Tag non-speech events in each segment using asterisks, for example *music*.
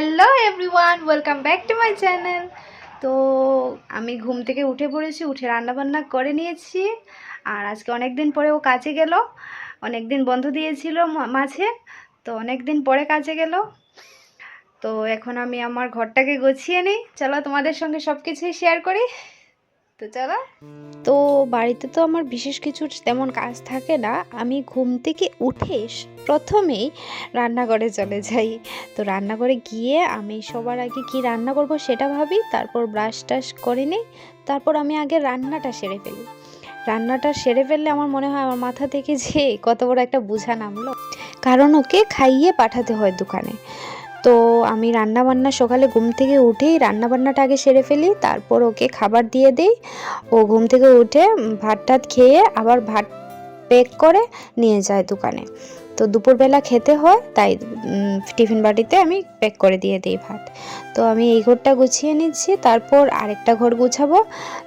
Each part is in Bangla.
Hello everyone welcome back to my channel তো আমি ঘুম থেকে উঠে পড়েছি, উঠে রান্নাবান্না করে নিয়েছি। আর আজকে অনেক দিন পরে ও কাজে গেল অনেক দিন বন্ধ দিয়েছিল মাঝে, তো অনেক দিন পরে কাজে গেল। তো এখন আমি আমার ঘরটাকে গুছিয়ে নিই। চলো তোমাদের সঙ্গে সব কিছুই শেয়ার করি। তো চলো? তো বাড়িতে তো আমার বিশেষ কিছু তেমন কাজ থাকে না। আমি ঘুম থেকে উঠে প্রথমেই রান্নাঘরে চলে যাই। তো রান্নাঘরে গিয়ে আমি সবার আগে কি রান্না করব সেটা ভাবি, তারপর ব্রাশ টাশ করে নিই, তারপর আমি আগে রান্নাটা সেরে ফেলি। রান্নাটা সেরে ফেললে আমার মনে হয় আমার মাথা থেকে যে কত বড় একটা বোঝা নামলো। কারণ ওকে খাইয়ে পাঠাতে হয় দোকানে। তো আমি রান্না বান্না সকালে ঘুম থেকে উঠেই রান্না বান্নাটা আগে সেরে ফেলি, তারপর ওকে খাবার দিয়ে দিই। ও ঘুম থেকে উঠে ভাত টাত খেয়ে আবার ভাত প্যাক করে নিয়ে যায় দোকানে। তো দুপুরবেলা খেতে হয়, তাই টিফিন বাটিতে আমি প্যাক করে দিয়ে দিই ভাত। তো আমি এই ঘরটা গুছিয়ে নিচ্ছি, তারপর আরেকটা ঘর গুছাবো।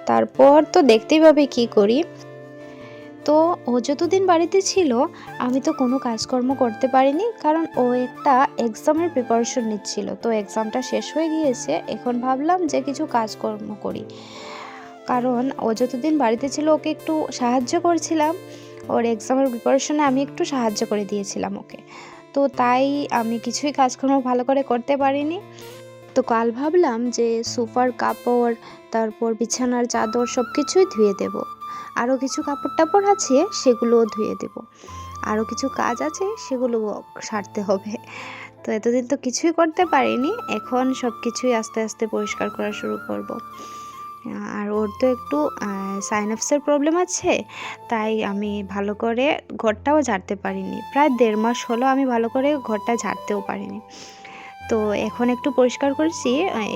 তারপর তো দেখতেই পাবে কি করি। তো ও যতদিন বাড়িতে ছিল, আমি তো কোনো কাজকর্ম করতে পারিনি, কারণ ও একটা এক্সামের প্রিপারেশন নিচ্ছিল। তো এক্সামটা শেষ হয়ে গিয়েছে, এখন ভাবলাম যে কিছু কাজকর্ম করি। কারণ ও যতদিন বাড়িতে ছিল, ওকে একটু সাহায্য করছিলাম। ওর এক্সামের প্রিপারেশনে আমি একটু সাহায্য করে দিয়েছিলাম ওকে। তো তাই আমি কিছুই কাজকর্ম ভালো করে করতে পারিনি। তো কাল ভাবলাম যে সোফার কাপড়, তারপর বিছানার চাদর সব কিছুই ধুয়ে দেব। আরও কিছু কাপড় টাপড় আছে, সেগুলোও ধুয়ে দেব। আরও কিছু কাজ আছে সেগুলো সারতে হবে। তো এতদিন তো কিছুই করতে পারিনি, এখন সব কিছুই আস্তে আস্তে পরিষ্কার করা শুরু করব। আর ওর তো একটু সাইনাপসের প্রবলেম আছে, তাই আমি ভালো করে ঘরটাও ঝাড়তে পারিনি। প্রায় দেড় মাস হলো আমি ভালো করে ঘরটা ঝাড়তেও পারিনি। তো এখন একটু পরিষ্কার করছি,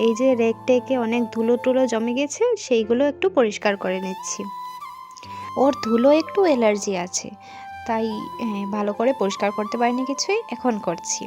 এই যে রেক টেকে অনেক ধুলো টুলো জমে গেছে, সেইগুলো একটু পরিষ্কার করে নিচ্ছি। ওর ধুলো একটু অ্যালার্জি আছে তাই ভালো করে পরিষ্কার করতে পারিনি কিছুই এখন করছি।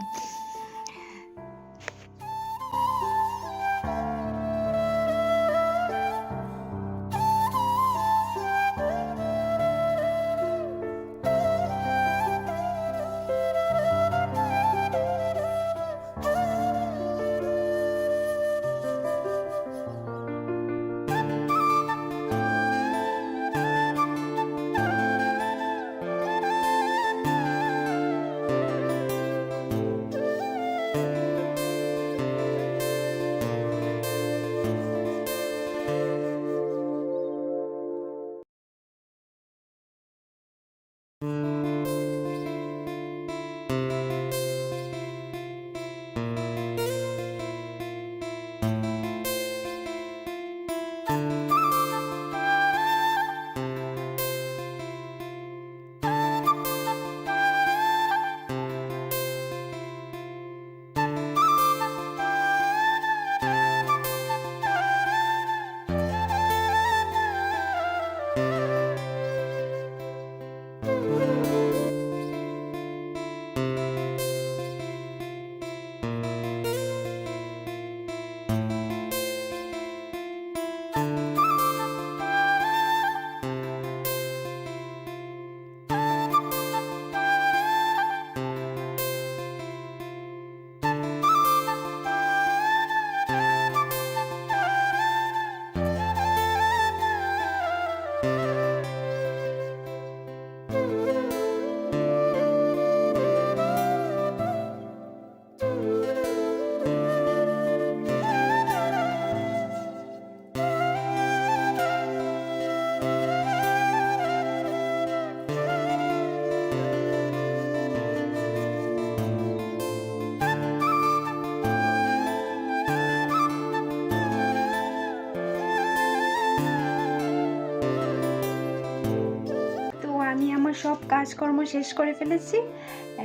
আমার সব কাজকর্ম শেষ করে ফেলেছি,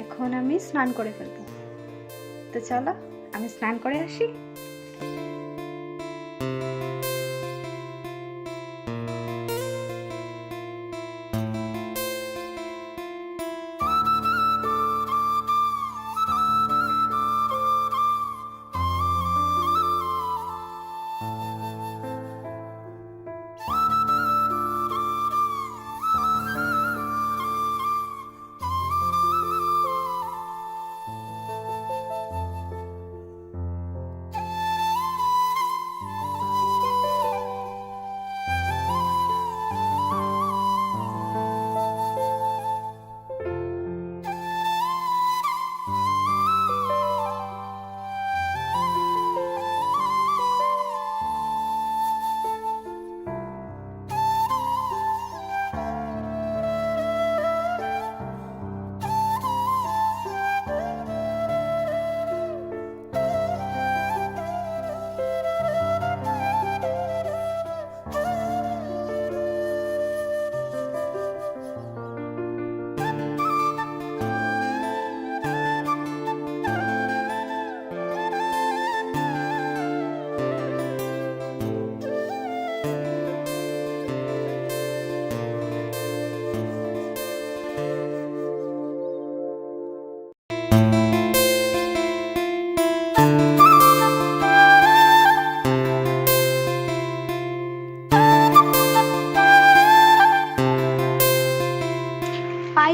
এখন আমি স্নান করে ফেলব। তো চলো, আমি স্নান করে আসি।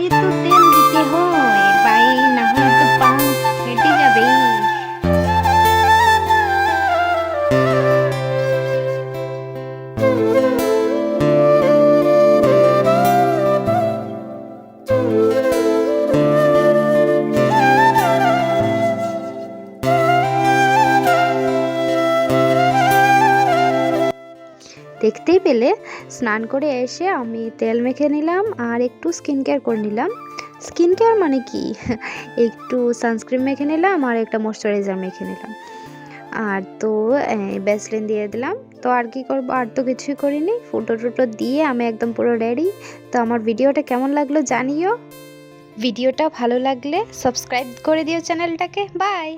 YouTube de দেখতেই পেলে। স্নান করে এসে আমি তেল মেখে নিলাম আর একটু স্কিন কেয়ার করে নিলাম। স্কিন কেয়ার মানে কি? *laughs* একটু সানস্ক্রিন মেখে নিলাম আর একটা ময়শ্চারাইজার মেখে নিলাম। আর তো ব্যাসলিন দিয়ে দিলাম। তো আর কি করব? আর তো কিছুই করিনি। ফটো টুটো দিয়ে আমি একদম পুরো রেডি তো আমার ভিডিওটা কেমন লাগল জানিও। ভিডিওটা ভালো লাগলে সাবস্ক্রাইব করে দিও চ্যানেলটাকে। বাই